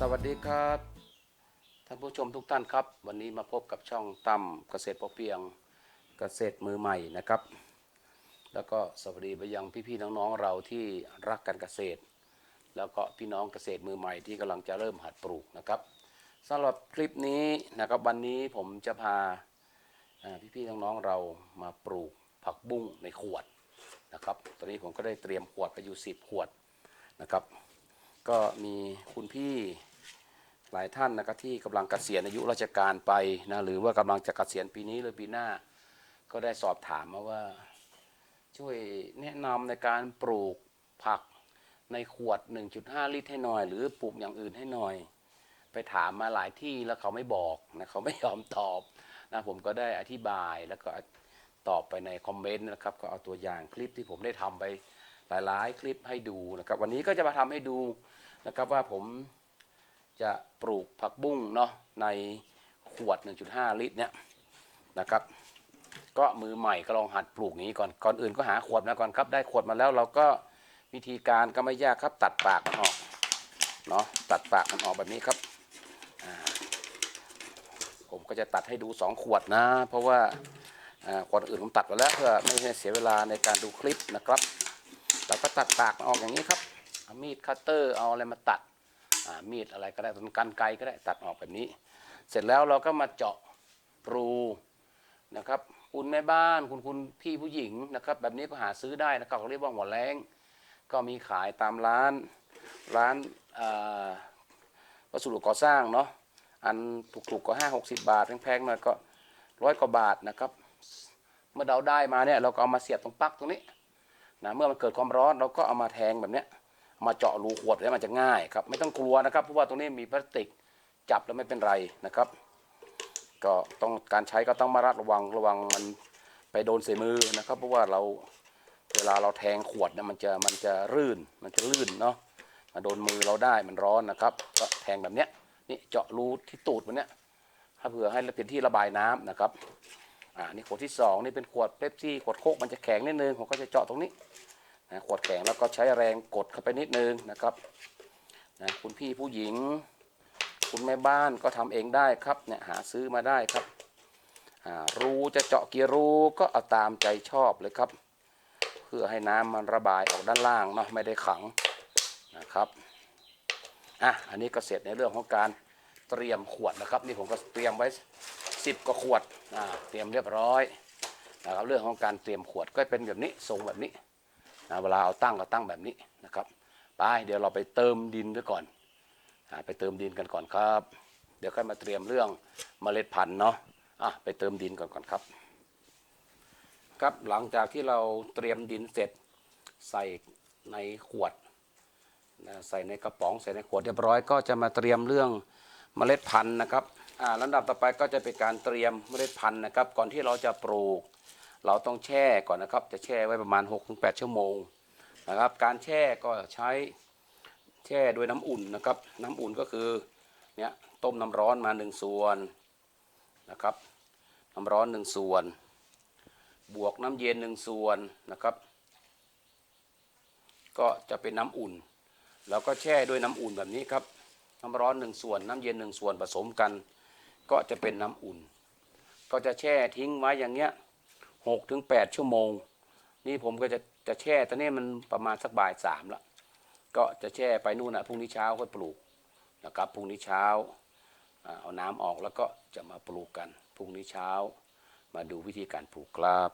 สวัสดีครับ ท่านผู้ชมทุกท่านครับ วันนี้มาพบกับช่องตั้มเกษตรพอเพียงเกษตรมือใหม่นะครับ แล้วก็สวัสดีไปยังพี่ๆน้องๆเราที่รักการเกษตร แล้วก็พี่น้องเกษตรมือใหม่ที่กำลังจะเริ่มหัดปลูกนะครับสำหรับคลิปนี้นะครับวันนี้ผมจะพาอ่าพี่ๆน้องๆเรามาปลูกผักบุ้งในขวดนะครับ ตอนนี้ผมก็ได้เตรียมขวดไปอยู่10ขวดนะครับ ก็มีคุณพี่หลายท่านนะครับที่กำลังเกษียณอายุราชการไปนะหรือว่ากำลังจะเกษียณปีนี้หรือปีหน้า ก็ได้สอบถามมาว่า ช่วยแนะนำในการปลูกผักในขวด 1.5 ลิตรให้หน่อย หรือปลูกอย่างอื่นให้หน่อย ไปถามมาหลายที่แล้วเขาไม่บอกนะเขาไม่ยอมตอบนะผมก็ได้อธิบายแล้วก็ตอบไปในคอมเมนต์นะครับ ก็เอาตัวอย่างคลิปที่ผมได้ทำไป หลายๆ คลิปให้ดูนะครับ วันนี้ก็จะมาทำให้ดูนะครับว่าผมจะปลูกผักบุ้งเนาะในขวด 1.5 ลิตรเนี่ยนะครับ ก็มือใหม่ก็ลองหัดปลูกงนี้ก่อนก่อนอื่นก็หาขวดมาก่อนครับ ได้ขวดมาแล้วเราก็วิธีการก็ไม่ยากครับ ตัดปากมันออกเนาะตัดปากมันออกแบบนี้ครับผมก็จะตัดให้ดู 2 ขวดนะ เพราะว่าขวดอื่นผมตัดไปแล้วเพื่อไม่ให้เสียเวลาในการดูคลิปนะครับ เราก็ตัดปากออกอย่างนี้ครับเอามีดคัตเตอร์เอาอะไรมาตัดมีดอะไรก็ได้ต้นกันไกรก็ได้ตัดออกแบบนี้ เสร็จแล้วเราก็มาเจาะรูนะครับ คุณแม่บ้านคุณคุณพี่ผู้หญิงนะครับ แบบนี้ก็หาซื้อได้นะครับเขาเรียกว่าหัวแรงก็มีขายตามร้านร้านวัสดุก่อสร้างเนาะอันถูกๆก็ห้าหกสิบบาทแพงๆหน่อยก็ร้อยกว่าบาทนะครับ เมื่อเราได้มาเนี่ยเราก็เอามาเสียบตรงปลั๊กตรงนี้ นะเมื่อมันเกิดความร้อนเราก็เอามาแทงแบบเนี้ยมาเจาะรูขวดแล้วมันจะง่ายครับไม่ต้องกลัวนะครับเพราะว่าตรงนี้มีพลาสติกจับแล้วไม่เป็นไรนะครับ ก็ต้องการใช้ก็ต้องมาระระวังระวังมันไปโดนใส่มือนะครับ เพราะว่าเราเวลาเราแทงขวดเนี่ยมันจะมันจะรื่นมันจะลื่นเนาะมาโดนมือเราได้มันร้อนนะครับ ก็แทงแบบเนี้ยนี่เจาะรูที่ตูดมันเนี้ยถ้าเผื่อให้เป็นที่ระบายน้ำนะครับ อ่านี่ขวดที่สองนี่เป็นขวดเป๊ปซี่ขวดโคกมันจะแข็งนิดนึงผมก็จะเจาะตรงนี้นะขวดแข็งแล้วก็ใช้แรงกดเข้าไปนิดนึงนะครับนะคุณพี่ผู้หญิง คุณแม่บ้านก็ทำเองได้ครับเนี่ยหาซื้อมาได้ครับอ่ารูจะเจาะกี่รูก็เอาตามใจชอบเลยครับ เพื่อให้น้ำมันระบายออกด้านล่างเนาะไม่ได้ขังนะครับอะอันนี้ก็เสร็จในเรื่องของการเตรียมขวดนะครับ นี่ผมก็เตรียมไว้ 10กว่าขวดเตรียมเรียบร้อยนะครับเรื่องของการเตรียมขวดก็เป็นแบบนี้ทรงแบบนี้นะเวลาเอาตั้งก็ตั้งแบบนี้นะครับไปเดี๋ยวเราไปเติมดินด้วยก่อนอไปเติมดินกันก่อนครับ เดี๋ยวค่อยมาเตรียมเรื่องเมล็ดพันธุ์เนาะอะไปเติมดินก่อนก่อนครับ ครับหลังจากที่เราเตรียมดินเสร็จใส่ในขวดนะใส่ในกระป๋องใส่ในขวดเรียบร้อยก็จะมาเตรียมเรื่องเมล็ดพันธุ์นะครับ ลำดับต่อไปก็จะเป็นการเตรียมเมล็ดพันธุ์นะครับ ก่อนที่เราจะปลูก เราต้องแช่ก่อนนะครับ จะแช่ไว้ประมาณ 6-8 ชั่วโมงนะครับ การแช่ก็ใช้แช่ด้วยน้ำอุ่นนะครับ น้ำอุ่นก็คือเนี่ยต้มน้ำร้อนมาหนึ่งส่วนนะครับ น้ำร้อนหนึ่งส่วน บวกน้ำเย็นหนึ่งส่วนนะครับ ก็จะเป็นน้ำอุ่น แล้วก็แช่ด้วยน้ำอุ่นแบบนี้ครับน้ำร้อนหนึ่งส่วน น้ำเย็นหนึ่งส่วนผสมกัน ก็จะเป็นน้ำอุ่น ก็จะแช่ทิ้งไว้อย่างเงี้ยหกถึงแปดชั่วโมง นี่ผมก็จะจะแช่ตอนนี้มันประมาณสักบ่ายสามละก็จะแช่ไปนู่นนะพรุ่งนี้เช้าค่อยปลูกนะครับพรุ่งนี้เช้าเอาน้ำออกแล้วก็จะมาปลูกกันพรุ่งนี้เช้า มาดูวิธีการปลูกครับ